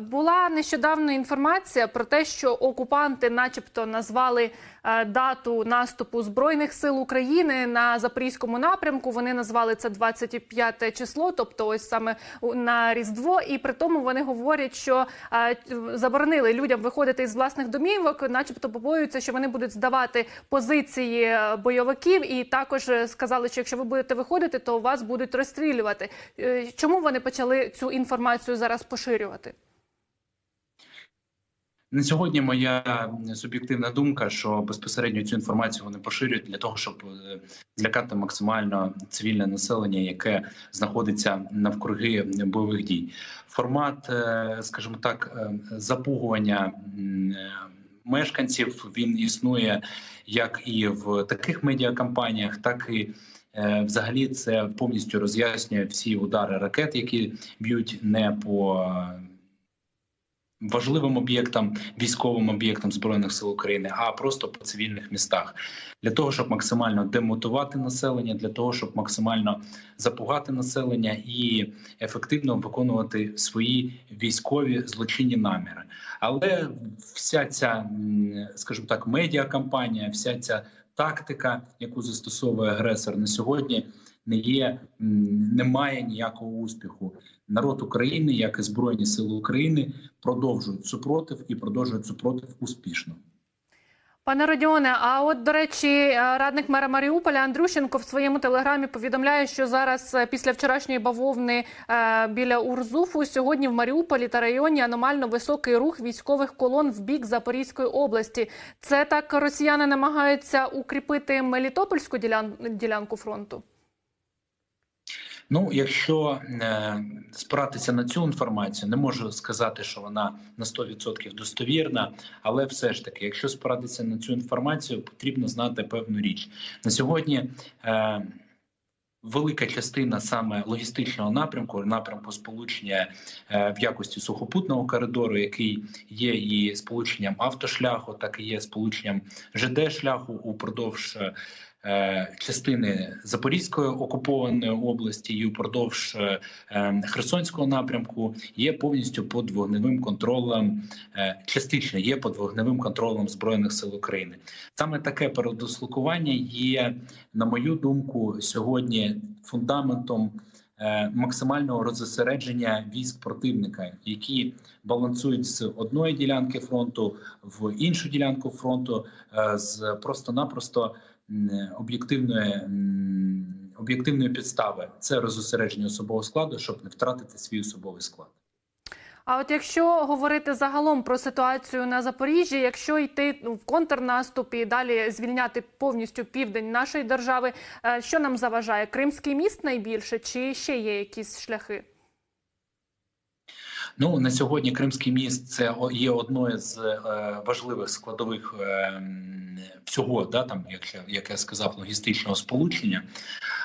була нещодавно інформація про те, що окупанти, начебто, назвали е, дату наступу збройних сил України на запорізькому напрямку. Вони назвали це 25 число, тобто ось саме на Різдво. І при тому вони говорять, що е, заборонили людям виходити із власних домівок, начебто побоюються, що вони будуть здавати позиції е, бойовиків, і також сказали, що якщо ви будете виходити, то вас будуть розстрілювати. Чому вони почали цю інформацію зараз поширювати? На сьогодні моя суб'єктивна думка, що безпосередньо цю інформацію вони поширюють для того, щоб е, злякати максимально цивільне населення, яке знаходиться навкруги бойових дій. Формат, е, скажімо так, е, запугування мешканців він існує як і в таких медіакампаніях, так і взагалі це повністю роз'яснює всі удари ракет, які б'ють не по важливим об'єктам, військовим об'єктам збройних сил України, а просто по цивільних містах, для того, щоб максимально демотивувати населення, для того, щоб максимально запугати населення і ефективно виконувати свої військові злочинні наміри. Але вся ця, скажімо так, медіакампанія, вся ця тактика, яку застосовує агресор на сьогодні, не є м, не має ніякого успіху. Народ України, як і Збройні Сили України, продовжують супротив і продовжують супротив успішно. Пане Родіоне, а от до речі, е, радник мера Маріуполя Андрющенко в своєму телеграмі повідомляє, що зараз е, після вчорашньої бавовни е, біля Урзуфу сьогодні в Маріуполі та районі аномально високий рух військових колон в бік Запорізької області. Це так росіяни намагаються укріпити Мелітопольську ділян- ділянку фронту. Ну, якщо е, спиратися на цю інформацію, не можу сказати, що вона на 100% достовірна, але все ж таки, якщо спиратися на цю інформацію, потрібно знати певну річ на сьогодні. Е, Велика частина саме логістичного напрямку, напрямку сполучення е, в якості сухопутного коридору, який є і сполученням автошляху, так і є сполученням ЖД шляху упродовж е, частини Запорізької окупованої області і упродовж е, е, Херсонського напрямку є повністю під вогневим контролем, е, частично є під вогневим контролем збройних сил України. Саме таке передислокування є, на мою думку, сьогодні фундаментом. е, Максимального розосередження військ противника, які балансують з одної ділянки фронту в іншу ділянку фронту, е, з просто-напросто об'єктивної об'єктивної підстави. Це розосередження особового складу, щоб не втратити свій особовий склад. А от якщо говорити загалом про ситуацію на Запоріжжі, якщо йти ну, в контрнаступ і далі звільняти повністю південь нашої держави, е, що нам заважає? Кримський міст найбільше чи ще є якісь шляхи? Ну на сьогодні Кримський міст це є одною з е, важливих складових е, всього, да там, як я, як я сказав, логістичного сполучення.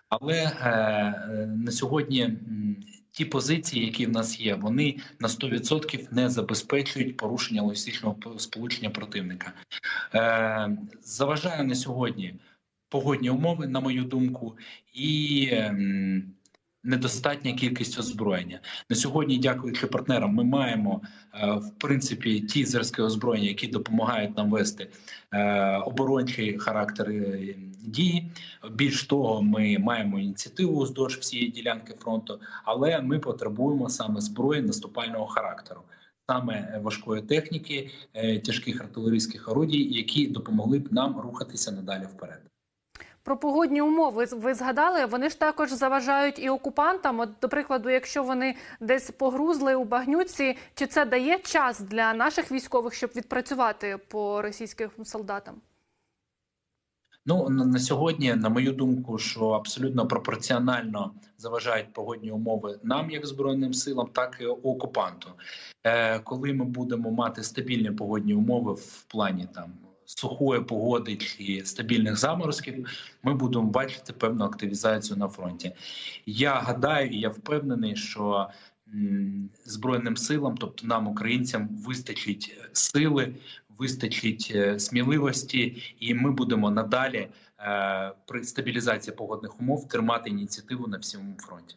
Але е, на сьогодні ті позиції, які в нас є, вони на 100% не забезпечують порушення логістичного сполучення противника. Е, заважає на сьогодні погодні умови, на мою думку, і ем, недостатня кількість озброєння. На сьогодні, дякуючи партнерам, ми маємо е, в принципі ті зразки озброєння, які допомагають нам вести е, оборончий характер е, дії. Більш того, ми маємо ініціативу уздовж всієї ділянки фронту, але ми потребуємо саме зброї наступального характеру. Саме важкої техніки, тяжких артилерійських орудій, які допомогли б нам рухатися надалі вперед. Про погодні умови ви згадали. Вони ж також заважають і окупантам. От, до прикладу, якщо вони десь погрузли у багнюці, чи це дає час для наших військових, щоб відпрацювати по російським солдатам? Ну на, сьогодні, на мою думку, що абсолютно пропорціонально заважають погодні умови нам, як збройним силам, так і окупанту. Е, коли ми будемо мати стабільні погодні умови в плані там сухої погоди чи стабільних заморозків, ми будемо бачити певну активізацію на фронті. Я гадаю, і я впевнений, що збройним силам, тобто нам, українцям, вистачить сили, вистачить е, сміливості, і ми будемо надалі е, при стабілізації погодних умов тримати ініціативу на всьому фронті.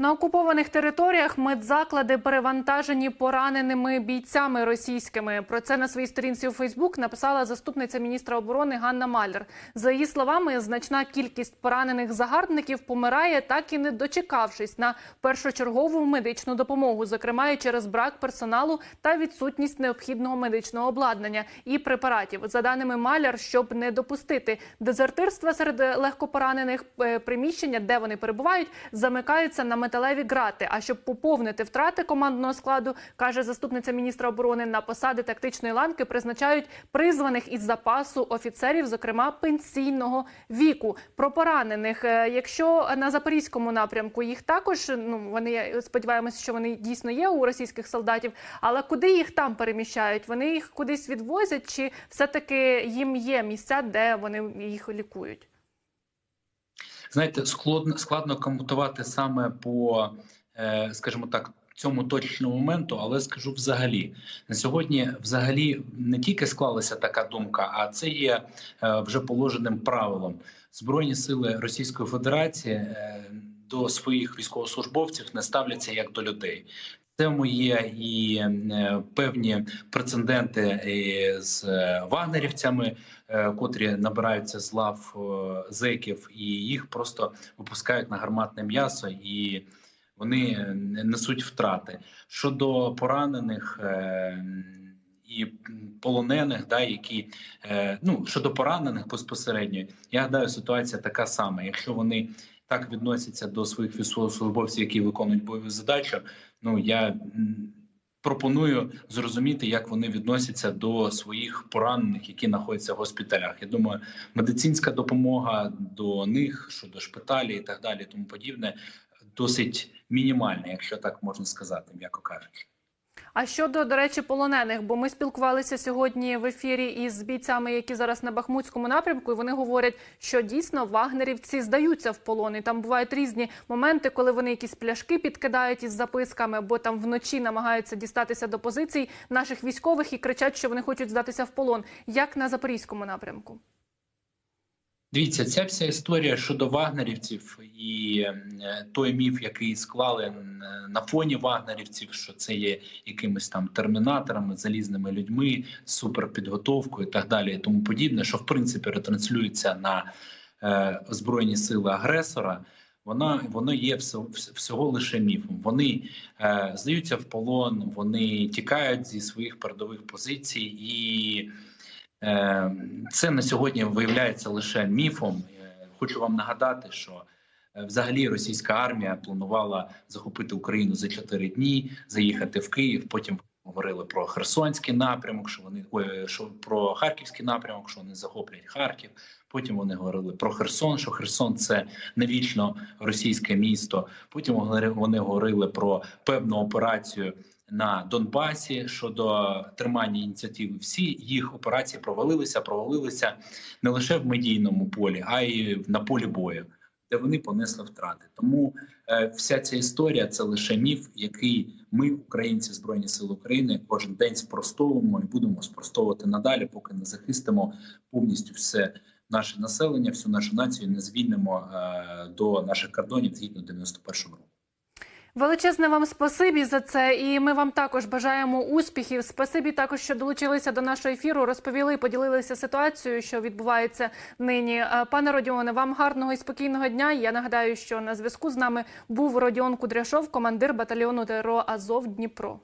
На окупованих територіях медзаклади перевантажені пораненими бійцями російськими. Про це на своїй сторінці у Фейсбук написала заступниця міністра оборони Ганна Малер. За її словами, значна кількість поранених загарбників помирає, так і не дочекавшись на першочергову медичну допомогу, зокрема і через брак персоналу та відсутність необхідного медичного обладнання і препаратів. За даними Маляр, щоб не допустити дезертирства серед легкопоранених е, приміщення, де вони перебувають, замикаються на металеві грати. А щоб поповнити втрати командного складу, каже заступниця міністра оборони, на посади тактичної ланки призначають призваних із запасу офіцерів, зокрема пенсійного віку. Про поранених, е, якщо на запорізькому напрямку їх також ну вони сподіваємося, що вони дійсно є у російських солдатів. Але куди їх там переміщають? Вони їх кудись відвозять, чи все таки їм є місця, де вони їх лікують? Знаєте, складно складно коментувати саме по, е, скажімо так, цьому точному моменту, але скажу взагалі на сьогодні, взагалі, не тільки склалася така думка, а це є е, вже положеним правилом. Збройні сили Російської Федерації е, до своїх військовослужбовців не ставляться як до людей. Цьому є і е, певні прецеденти е, з е, вагнерівцями, котрі набираються з лав зеків, і їх просто випускають на гарматне м'ясо, і вони несуть втрати. Щодо поранених і полонених, да, які ну щодо поранених безпосередньо, я гадаю, ситуація така сама. Якщо вони так відносяться до своїх військовослужбовців, які виконують бойову задачу. Ну я пропоную зрозуміти, як вони відносяться до своїх поранених, які знаходяться в госпіталях. Я думаю, медицинська допомога до них щодо шпиталі і так далі, тому подібне, досить мінімальна, якщо так можна сказати, м'яко кажучи. А щодо, до речі, полонених, бо ми спілкувалися сьогодні в ефірі із бійцями, які зараз на Бахмутському напрямку, і вони говорять, що дійсно вагнерівці здаються в полон. І там бувають різні моменти, коли вони якісь пляшки підкидають із записками, або там вночі намагаються дістатися до позицій наших військових і кричать, що вони хочуть здатися в полон, як на запорізькому напрямку. Дивіться, ця вся історія щодо вагнерівців і е, той міф, який склали е, на фоні вагнерівців, що це є якимись там термінаторами, залізними людьми, суперпідготовкою і так далі, і тому подібне, що в принципі ретранслюється на е, збройні сили агресора. Вона воно є всього, всього лише міфом. Вони е, здаються в полон, вони тікають зі своїх передових позицій і. Е, Це на сьогодні виявляється лише міфом. Е, Хочу вам нагадати, що е, взагалі російська армія планувала захопити Україну за 4 дні, заїхати в Київ. Потім говорили про Херсонський напрямок, що вони ой, що про Харківський напрямок, що вони захоплять Харків. Потім вони говорили про Херсон, що Херсон це навічно російське місто. Потім вони говорили про певну операцію на Донбасі щодо тримання ініціативи. Всі їх операції провалилися, провалилися не лише в медійному полі, а й на полі бою, де вони понесли втрати. Тому е, вся ця історія це лише міф, який ми, українці збройні сили України, кожен день спростовуємо і будемо спростовувати надалі, поки не захистимо повністю все. Наше населення, всю нашу націю не звільнимо е, до наших кордонів згідно 91 року. Величезне вам спасибі за це, і ми вам також бажаємо успіхів. Спасибі також, що долучилися до нашого ефіру, розповіли, поділилися ситуацією, що відбувається нині. Е, Пане Родіоне, вам гарного і спокійного дня. Я нагадаю, що на зв'язку з нами був Родіон Кудряшов, командир батальйону ТРО Азов Дніпро.